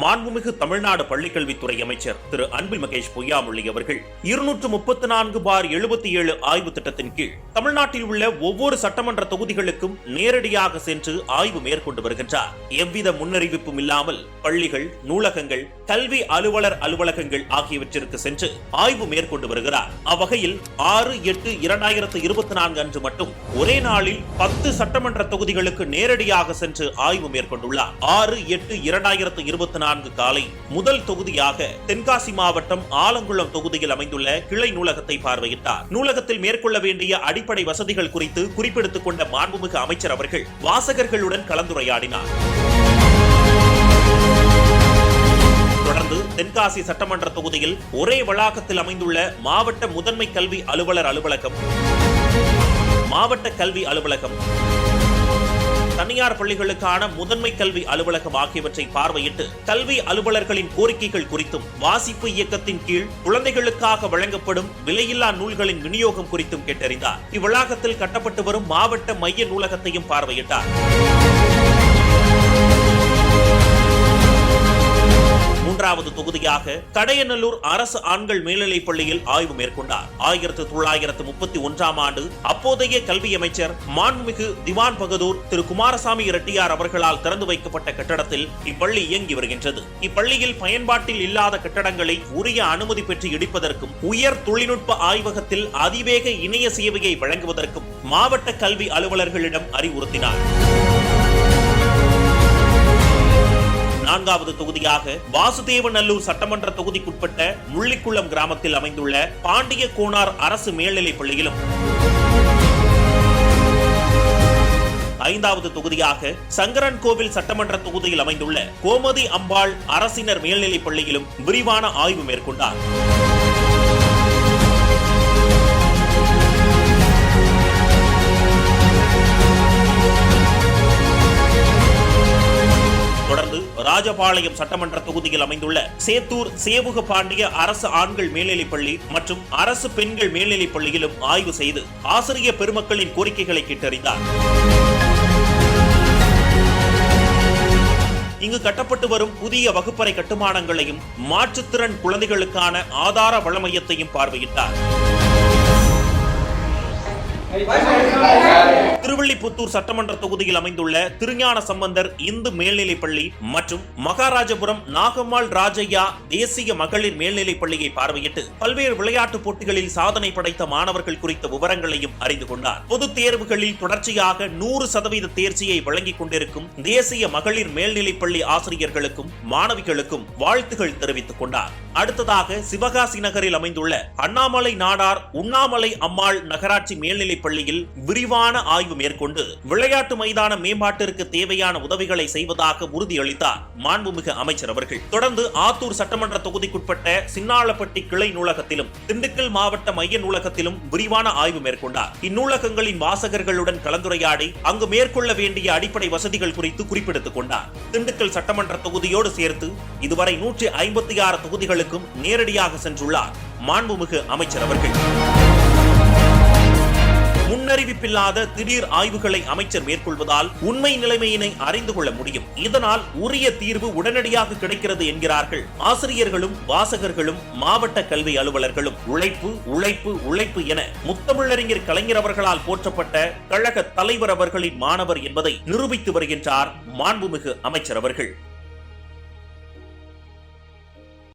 மாண்புமிகு தமிழ்நாடு பள்ளிக்கல்வித்துறை அமைச்சர் திரு அன்பில் மகேஷ் பொய்யாமொழி அவர்கள் இருநூற்று முப்பத்தி நான்கு பார் எழுபத்தி ஏழு ஆய்வு திட்டத்தின் கீழ் தமிழ்நாட்டில் உள்ள ஒவ்வொரு சட்டமன்ற தொகுதிகளுக்கும் நேரடியாக சென்று ஆய்வு மேற்கொண்டு வருகின்றார். எவ்வித முன்னறிவிப்பும் இல்லாமல் பள்ளிகள் நூலகங்கள் கல்வி அலுவலர் அலுவலகங்கள் ஆகியவற்றிற்கு சென்று ஆய்வு மேற்கொண்டு வருகிறார். அவ்வகையில் ஆறு எட்டு இரண்டாயிரத்து இருபத்தி நான்கு அன்று மட்டும் ஒரே நாளில் பத்து சட்டமன்ற தொகுதிகளுக்கு நேரடியாக சென்று ஆய்வு மேற்கொண்டுள்ளார். ஆறு எட்டு இரண்டாயிரத்து இருபத்தி நான்கு காலை முதல் தொகுதியாக தென்காசி மாவட்டம் ஆலங்குளம் தொகுதியில் அமைந்துள்ள கிளை நூலகத்தை பார்வையிட்டார். நூலகத்தில் மேற்கொள்ள வேண்டிய அடிப்படை வசதிகள் குறித்து குறிப்பெடுத்துக் கொண்ட மாண்புமிகு அமைச்சர் அவர்கள் வாசகர்களுடன் கலந்துரையாடினார். தொடர்ந்து தென்காசி சட்டமன்ற தொகுதியில் ஒரே வளாகத்தில் அமைந்துள்ள மாவட்ட முதன்மை கல்வி அலுவலர் அலுவலகம். மாவட்ட கல்வி அலுவலகம். தனியார் பள்ளிகளுக்கான முதன்மை கல்வி அலுவலகம் ஆகியவற்றை பார்வையிட்டு கல்வி அலுவலர்களின் கோரிக்கைகள் குறித்தும் வாசிப்பு இயக்கத்தின் கீழ் குழந்தைகளுக்காக வழங்கப்படும் விலையில்லா நூல்களின் விநியோகம் குறித்தும் கேட்டறிந்தார். இவ்வளாகத்தில் கட்டப்பட்டு வரும் மாவட்ட மைய நூலகத்தையும் பார்வையிட்டார். ஆறாவது தொகுதியாக கடையநல்லூர் அரசு ஆண்கள் மேல்நிலைப் பள்ளியில் ஆய்வு மேற்கொண்டார். ஆயிரத்து தொள்ளாயிரத்து முப்பத்தி ஒன்றாம் ஆண்டு அப்போதைய கல்வி அமைச்சர் மாண்புமிகு திவான் பகதூர் திரு குமாரசாமி ரெட்டியார் அவர்களால் திறந்து வைக்கப்பட்ட கட்டடத்தில் இப்பள்ளி இயங்கி வருகின்றது. இப்பள்ளியில் பயன்பாட்டில் இல்லாத கட்டடங்களை உரிய அனுமதி பெற்று இடிப்பதற்கும் உயர் தொழில்நுட்ப ஆய்வகத்தில் அதிவேக இணைய சேவையை வழங்குவதற்கும் மாவட்ட கல்வி அலுவலர்களிடம் அறிவுறுத்தினார். நான்காவது தொகுதியாக வாசுதேவநல்லூர் சட்டமன்ற தொகுதிக்குட்பட்ட முள்ளிக்குளம் கிராமத்தில் அமைந்துள்ள பாண்டிய கோனார் அரசு மேல்நிலைப் பள்ளியிலும் ஐந்தாவது தொகுதியாக சங்கரன் கோவில் சட்டமன்ற தொகுதியில் அமைந்துள்ள கோமதி அம்பாள் அரசினர் மேல்நிலைப் பள்ளியிலும் விரிவான ஆய்வு மேற்கொண்டார். ராஜபாளையம் சட்டமன்ற தொகுதியில் அமைந்துள்ள சேத்தூர் சேவுக பாண்டிய அரசு ஆண்கள் மேல்நிலைப் பள்ளி மற்றும் அரசு பெண்கள் மேல்நிலைப் பள்ளியிலும் ஆய்வு செய்து ஆசிரிய பெருமக்களின் கோரிக்கைகளை கேட்டறிந்தார். இங்கு கட்டப்பட்டு வரும் புதிய வகுப்பறை கட்டுமானங்களையும் மாற்றுத்திறன் குழந்தைகளுக்கான ஆதார வள மையத்தையும் பார்வையிட்டார். திருவள்ளிபுத்தூர் சட்டமன்ற தொகுதியில் அமைந்துள்ள திருஞான சம்பந்தர் இந்து மேல்நிலைப் பள்ளி மற்றும் மகாராஜபுரம் நாகம்மாள் ராஜையா தேசிய மகளிர் மேல்நிலைப் பள்ளியை பார்வையிட்டு பல்வேறு விளையாட்டுப் போட்டிகளில் சாதனை படைத்த மாணவர்கள் குறித்த விவரங்களையும் அறிந்து கொண்டார். பொதுத் தேர்வுகளில் தொடர்ச்சியாக நூறு சதவீத தேர்ச்சியை வழங்கிக் கொண்டிருக்கும் தேசிய மகளிர் மேல்நிலைப் பள்ளி ஆசிரியர்களுக்கும் மாணவிகளுக்கும் வாழ்த்துகள் தெரிவித்துக் கொண்டார். அடுத்ததாக சிவகாசி நகரில் அமைந்துள்ள அண்ணாமலை நாடார் உண்ணாமலை அம்மாள் நகராட்சி மேல்நிலைப் பள்ளியில் விரிவான ஆய்வு மேற்கொண்டு விளையாட்டு மைதான மேம்பாட்டிற்கு தேவையான உதவிகளை செய்வதாக உறுதியளித்தார் மாண்புமிகு அமைச்சர் அவர்கள். தொடர்ந்து ஆத்தூர் சட்டமன்ற தொகுதிக்குட்பட்ட சின்னாளப்பட்டி கிளை நூலகத்திலும் திண்டுக்கல் மாவட்ட மைய நூலகத்திலும் விரிவான ஆய்வு மேற்கொண்டார். இந்நூலகங்களின் வாசகர்களுடன் கலந்துரையாடி அங்கு மேற்கொள்ள வேண்டிய அடிப்படை வசதிகள் குறித்து குறிப்பெடுத்துக் கொண்டார். திண்டுக்கல் சட்டமன்ற தொகுதியோடு சேர்த்து இதுவரை நூற்றி ஐம்பத்தி ஆறு தொகுதிகளுக்கும் நேரடியாக சென்றுள்ளார் மாண்புமிகு அமைச்சர் அவர்கள். முன்னறிவிப்பில்லாத திடீர் ஆய்வுகளை அமைச்சர் மேற்கொள்வதால் உண்மை நிலைமையினை அறிந்து கொள்ள முடியும். இதனால் உரிய தீர்வு உடனடியாக கிடைக்கிறது என்கிறார்கள். ஆசிரியர்களும் வாசகர்களும் மாவட்ட கல்வி அலுவலர்களும். உழைப்பு உழைப்பு உழைப்பு என முத்தமிழறிஞர் கலைஞர் அவர்களால் போற்றப்பட்ட கழக தலைவர் அவர்களின் மாணவர் என்பதை நிரூபித்து வருகின்றார் மாண்புமிகு அமைச்சர் அவர்கள்.